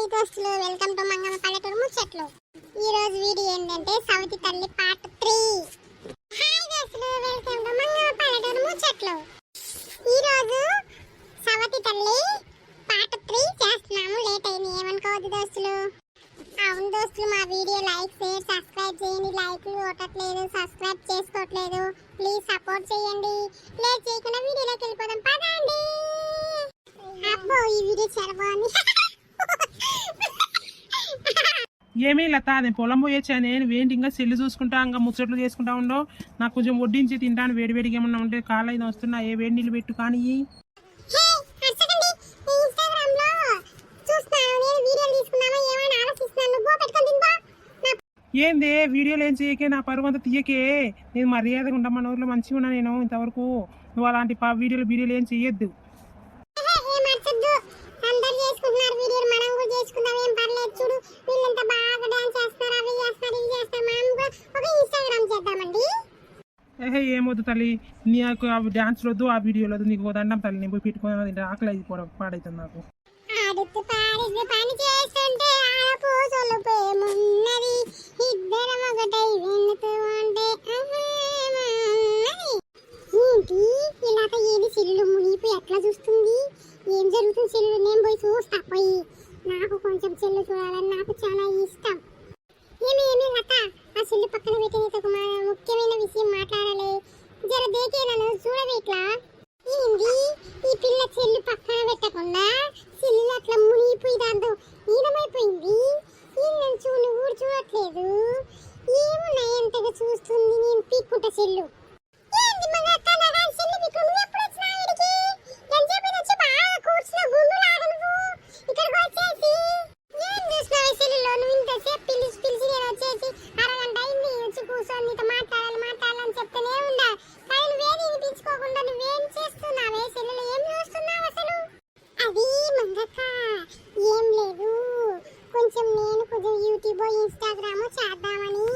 Hi దోస్తులు welcome to Mangamma పల్లెటూరు ముచ్చట్లు. ఈ రోజు వీడియో ఏంటంటే సౌతి తల్లి పార్ట్ త్రీ. హాయ్ దోస్తులు వెల్కమ్ టు మంగమ్మ పల్లెటూరు ముచ్చట్లు. ఈ రోజు సవతి తల్లి పార్ట్ త్రీ చేస్తున్నాము. లేట్ అయింది ఏమనుకోవద్దు దోస్తులు. అవును దోస్తులు మా వీడియో లైక్ షేర్ సబ్స్క్రైబ్ చేయండి. లైక్లు కొట్టట్లేదు సబ్స్క్రైబ్ చేసుకోవట్లేదు. ప్లీజ్ సపోర్ట్ చేయండి. లేట్ చేయకుండా వీడియోలోకి వెళ్ళిపోదాం పదండి. అబ్బో ఈ వీడియో చాలా ఏమీ లత నేను పొలం పోయొచ్చా నేను వేంటి ఇంకా సెల్లు చూసుకుంటా ఇంకా ముచ్చట్లు చేసుకుంటా ఉండో. నాకు కొంచెం వడ్డించి తింటాను. వేడి వేడిగా ఏమన్నా ఉంటే కాళ్ళు అయినా వస్తున్నా ఏ వేడి నీళ్ళు పెట్టు కానీ. ఏందే? వీడియోలు ఏం చేయకే? నా పరువు అంతా తీయకే. నేను మర్యాదగా ఉంటా. మన ఊర్లో మంచిగా ఉన్నా నేను ఇంతవరకు. నువ్వు అలాంటి వీడియోలు వీడియోలు ఏం చెయ్యొద్దు హే, ఏం అర్చొద్దు అందరు చేసుకుంటున్నారు వీడియోలు మనం కూడా చేసుకుందాం ఏం పర్లేదు చూడు వీళ్ళంతా బాగా డాన్స్ చేస్తున్నారు అవి చేస్తున్నారు ఇవి చేస్తున్నారు మనం కూడా ఒక ఇన్స్టాగ్రామ్ చేద్దామండి ఏహే ఏమొద్దు తల్లి. నీకు ఆ డాన్స్ వద్దు ఆ వీడియోలు వద్దు నీకు దండం తల్లి నేను పోయి పెట్టుకుని ఆకలి అయిపోవడం పాడైతుంది నాకు. ఇలాగ ఏది సెల్లు మునిగిపోయి ఎట్లా చూస్తుంది? ఏం జరుగుతుంది సెల్లు? నేను పోయి చూస్తా పోయి. నాకు కొంచెం సెల్లు చూడాలని నాకు చాలా ఇష్టం ఏమి ఏమి లత ఆ సెల్లు పక్కన పెట్టి నీతో ఒక మా- ముఖ్యమైన విషయం మాట్లాడాలి జర దేకే నన్ను చూడవే ఇట్లా ఏంది ఈ పిల్ల చెల్లు పక్కన పెట్టకుండా చెల్లు అట్లా మునిగిపోయి దాంతో ఈనమైపోయింది ఈ నన్ను చూ నువ్వు కూడా చూడట్లేదు ఏమున్నాయి ఎంతగా చూస్తుంది నేను పీక్కుంటా చెల్లు? ఏంది మగ అక్క నా దాని నువ్వు ఎప్పుడు ఎంతసేపు వచ్చి బాగా కూర్చున్న గుండు నువ్వు? ఇక్కడికి వచ్చేసి ఏం నువ్వు ఇంతసేపు పిలిచి పిలిచి నేను వచ్చేసి అరగంట అయింది వచ్చి కూర్చొని నీతో మాట్లాడాలి మాట్లాడాలని చెప్తూనే ఉండా కానీ నువ్వేది వినిపించుకోకుండా నువ్వేం చేస్తున్నావే సెల్లులో ఏం చూస్తున్నావు అసలు? అది మంగక్క ఏం లేదు. కొంచెం నేను కొంచెం యూట్యూబ్ ఇన్స్టాగ్రామ్ చేద్దామని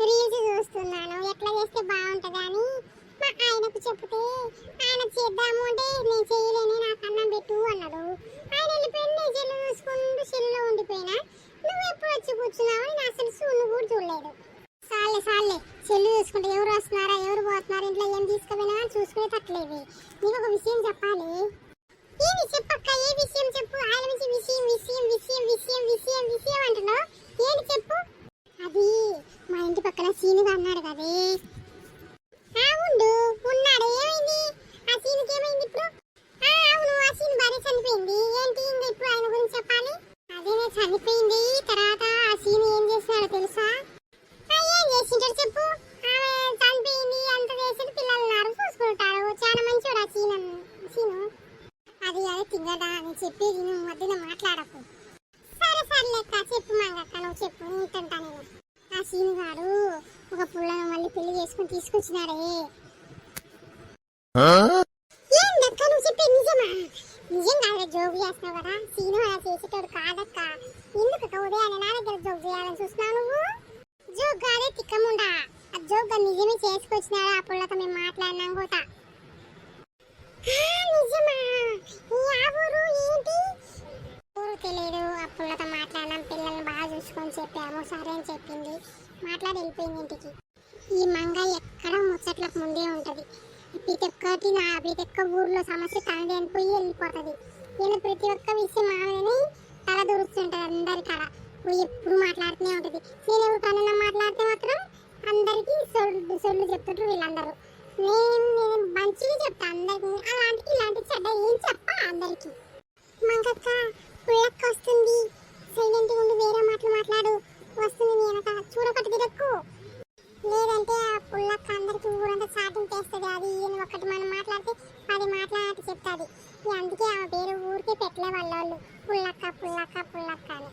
రీల్స్ చూస్తున్నాను. ఎట్లా చేస్తే బాగుంటుందని మా ఆయనకు చెప్తే ఆయన చేద్దాము అంటే నేను చేయలేని నాకు అన్నం పెట్టు అన్నాడు. ఆయన వెళ్ళిపోయి నేను చెల్లు చూసుకుంటూ చెల్లులో ఉండిపోయినా నువ్వు ఎప్పుడు వచ్చి కూర్చున్నావు? నేను అసలు చూను కూడా చూడలేదు. సాలే సాలే చెల్లు చూసుకుంటే ఎవరు పోతున్నారా ఇంట్లో ఏం తీసుకుపోయినా అని చూసుకునేటట్లేదు నీకు ఒక విషయం చెప్పాలి ఏమి చెప్పక్క ఏ విషయం చెప్పు ఆయన నుంచి విషయం విషయం విషయం విషయం విషయం విషయం అంటున్నావు ఏంటి చెప్పు అది మా ఇంటి పక్కన సీనుగా అన్నాడు కదే ఆ ఉండు ఉన్నాడు ఏమైంది ఆ సీనుకి ఏమైంది ఇప్పుడు ఆ అవును ఆ సీను భార్య చనిపోయింది ఏంటి ఇంకా ఇప్పుడు ఆయన గురించి చెప్పాలి అదేనే చనిపోయింది తర్వాత ఆ సీను ఏం చేసినాడో తెలుసా ఆ, ఏం చేసింటాడు చెప్పు ఆమె చనిపోయింది అంత చేసి పిల్లలు ఉన్నారు చూసుకుంటాడు చాలా మంచోడు ఆ సీన్ సీను అది అది తింగదా అని చెప్పేది నువ్వు మధ్యన మాట్లాడకు సరే సరే లెక్క చెప్పు మంగక్క నువ్వు చెప్పు వింటుంటా నేను ఆ సీను గారు ఒక పుల్లను మళ్ళీ పెళ్ళి చేసుకుని తీసుకొచ్చినాడే ఏందక్క నువ్వు చెప్పేది నిజమా? నిజం కాదు జోగు చేస్తున్నావు కదా. సీను అలా చేసేటోడు కాదక్క. ఎందుకు ఉదయాన్నే నా దగ్గర జోగు చేయాలని చూస్తున్నావు నువ్వు? జోగ్ కాదే తిక్కముండా ఆ జోగ్ నిజమే చేసుకొచ్చినాడు ఆ పుల్లతో మేము మాట్లాడినాం కూడా ఆ, నిజమా? ఈ ఆ ఊరు ఏంటి? ఊరు తెలియదు ఆ పుల్లతో మాట్లాడినాం పిల్లల్ని బాగా చూసుకొని చెప్పాము సరే అని చెప్పింది. మాట్లాడి వెళ్ళిపోయింది ఇంటికి. ఈ మంగ ఎక్కడ ముచ్చట్లకు ముందే ఉంటుంది. ప్రతి ఒక్కటి నా ప్రతి ఒక్క ఊర్లో సమస్య తనది అనిపోయి వెళ్ళిపోతుంది. నేను ప్రతి ఒక్క విషయం ఆమెని తల దూరుస్తుంటుంది అందరి కళ ఎప్పుడు మాట్లాడుతూనే ఉంటుంది. నేను ఎవరికన్నా మాట్లాడితే మాత్రం అందరికీ సొల్లు సొల్లు చెప్తుంటారు వీళ్ళందరూ. నేను నేను మంచిగా చెప్తా అందరికి. అలాంటి ఇలాంటి చెడ్డ ఏం చెప్పా అందరికీ. మంగక్క పుల్లక్క వస్తుంది. సైలెంట్గా ఉండి వేరే మాటలు మాట్లాడు. వస్తుంది నేను చూడకట్టు తిరక్కు లేదంటే ఆ పుల్లక్క అందరికీ ఊరంతా చాటింగ్ చేస్తుంది. అది ఈయన ఒకటి మనం మాట్లాడితే అది మాట్లాడి చెప్తాది. అందుకే ఆమె పేరు ఊరికే పెట్టలే వాళ్ళు పుల్లక్క పుల్లక్క పుల్లక్క అని.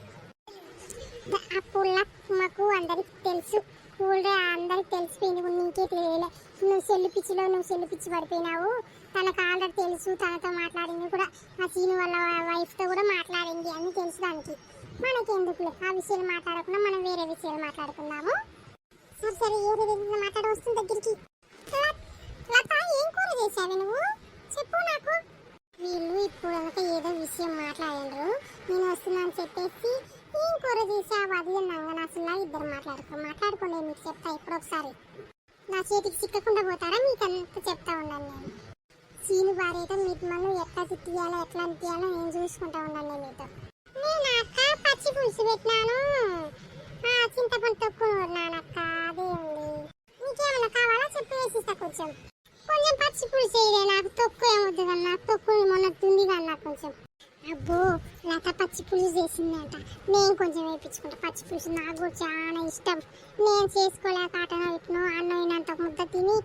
ఆ పుల్లమ్మకు అందరికి తెలుసు. ఊళ్ళో అందరికి తెలిసిపోయింది ఇప్పుడు నీకే తెలియలే నువ్వు సెల్లు పిచ్చిలో నువ్వు సెల్లు పిచ్చి పడిపోయినావు. తనకు ఆల్రెడీ తెలుసు. తనతో మాట్లాడింది కూడా ఆ సీను వాళ్ళ వైఫ్తో కూడా మాట్లాడింది అని తెలుసు దానికి. మనకెందుకులే? ఆ విషయాలు మాట్లాడకుండా మనం వేరే విషయాలు మాట్లాడుకుందాము. సరే సరే ఏ మాట్లాడ వస్తుంది దగ్గరికి లత ఏం కూర చేసావు నువ్వు? చెప్పు నాకు. వీళ్ళు ఇప్పుడు అంతా ఏదో విషయం మాట్లాడారు. నేను వస్తున్నాను చెప్పేసి ఏం కూర చేసా వదిలి నంగనాసులా ఇద్దరు మాట్లాడుకో మాట్లాడుకోండి మీకు చెప్తా ఇప్పుడు ఒకసారి. నా చేతికి చిక్కకుండా పోతారా? మీకు అంత చెప్తా ఉన్నాను నేను. సీను భార్యతో మీకు మనం ఎట్లా తిట్టియాలో ఎట్లా అనిపించాలో నేను చూసుకుంటా ఉన్నాను నేను మీతో. నేను అక్క పచ్చి పులుసు పెట్టినాను. చింతపండు తొక్కు నానక్క అదే ఉంది నీకేమన్నా కావాలా? చెప్పి వేసిస్తా కొంచెం. కొంచెం పచ్చి పులుసు నాకు తొక్కు ఏమొద్దు కన్నా తొక్కు మొన్న కన్నా కొంచెం. అబ్బో లత పచ్చి పులుసు చేసిందంట. నేను కొంచెం వేయించుకుంటా. పచ్చి పులుసు నాకు కూడా చాలా ఇష్టం. నేను చేసుకోలేక ఆటనో ఇట్నో అన్నం అయినంత ముద్ద తిని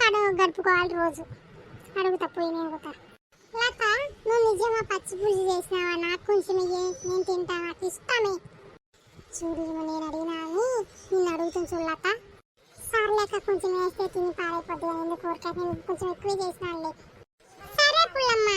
కడుగు గడుపుకోవాలి రోజు. అడుగుతా పోయి నేను కూడా లత నువ్వు నిజమా పచ్చి పులుసు చేసినావా? నాకు కొంచెం నేను తింటా నాకు ఇష్టమే. చూడు ఈమె నేను అడిగినా అని నిన్ను అడుగుతుంది చూడలేక. సార్ లేక కొంచెం వేస్తే తిని పారైపోద్ది ఎందుకు ఊరికే నేను కొంచెం ఎక్కువ చేసినా సరే పుల్లమ్మ.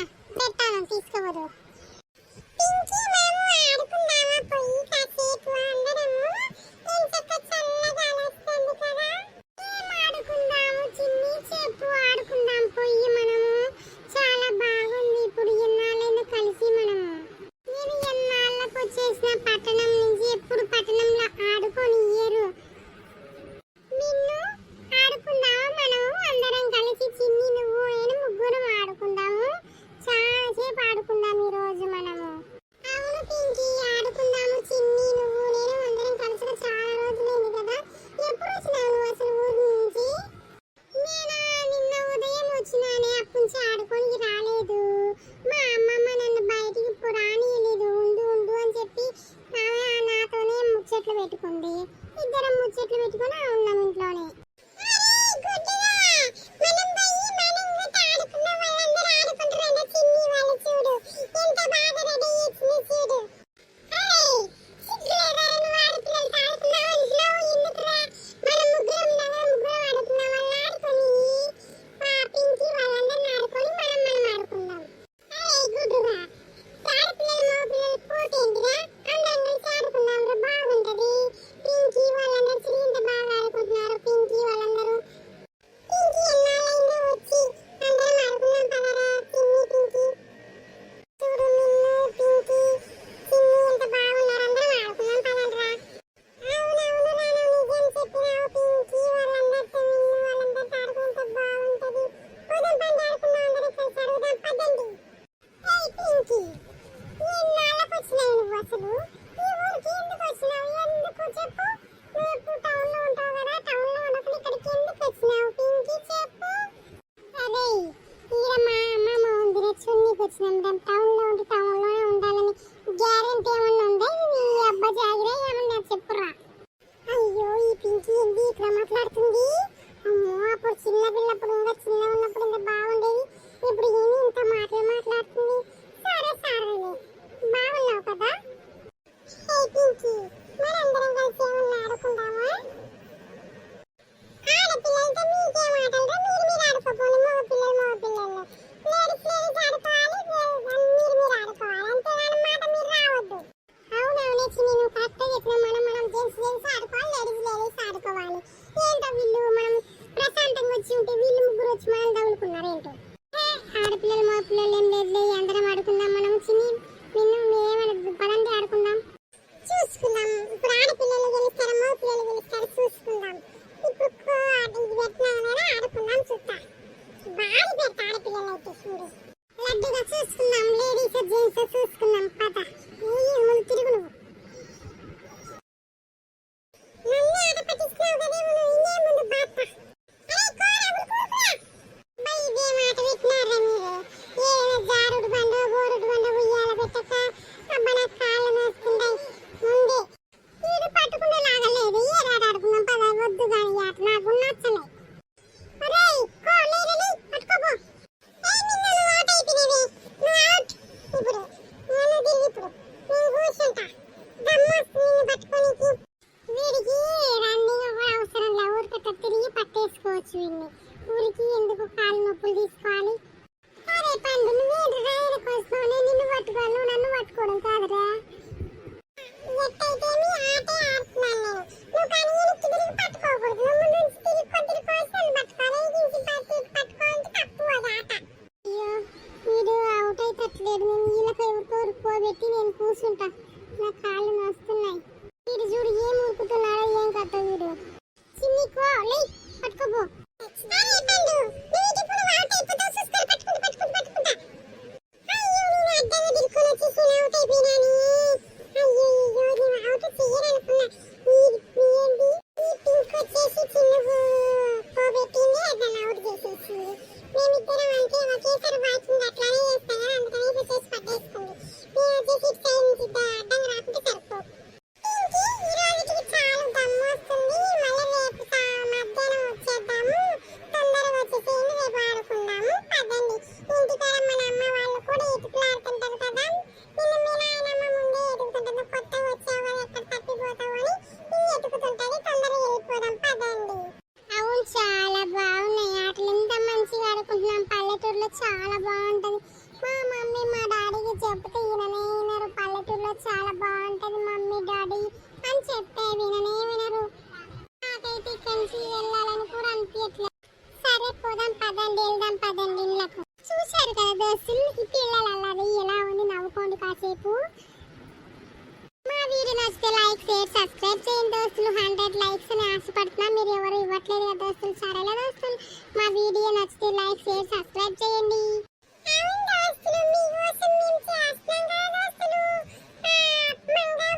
చేసుకోవాలి ఏంటో వీళ్ళు? మనం ప్రశాంతంగా వచ్చి ఉంటే వీళ్ళు ముగ్గురు వచ్చి మనం తగులుకున్నారు ఏంటో? ఆడపిల్లలు మా పిల్లలు ఏం లేదు అందరం ఆడుకుందాం మనం చిన్ని. నిన్ను ఏమనదు పదండి ఆడుకుందాం. చూసుకుందాం. ఇప్పుడు ఆడపిల్లలు గెలుస్తారు మా పిల్లలు గెలుస్తారు? చూసుకుందాం. ఇప్పుడు ఆడుకుందాం చూస్తా. భారీ పెడతా ఆడపిల్లలు అయితే చూడు లడ్డుగా చూసుకుందాం. లేడీస్ జెంట్స్ చూసుకుందాం. మేమిద్దరం అంటే ఒకేసారి వాచింగ్ అట్లానే చేస్తాం కదా అందుకని వెళ్దాం పదండి ఇళ్ళకు. చూశారు కదా దోస్తులు ఇప్పుడు ఎలా ఉంది నవ్వుకోండి కాసేపు. మా వీడియో నచ్చితే లైక్ షేర్ సబ్స్క్రైబ్ చేయండి దోస్తులు. హండ్రెడ్ లైక్స్ అని ఆశపడుతున్నాం మీరు ఎవరు ఇవ్వట్లేదు కదా దోస్తులు. సరేలే దోస్తులు మా వీడియో నచ్చితే లైక్ షేర్ సబ్స్క్రైబ్ చేయండి. అవును దోస్తులు మేము చేస్తున్నాం కదా దోస్తులు. మంగా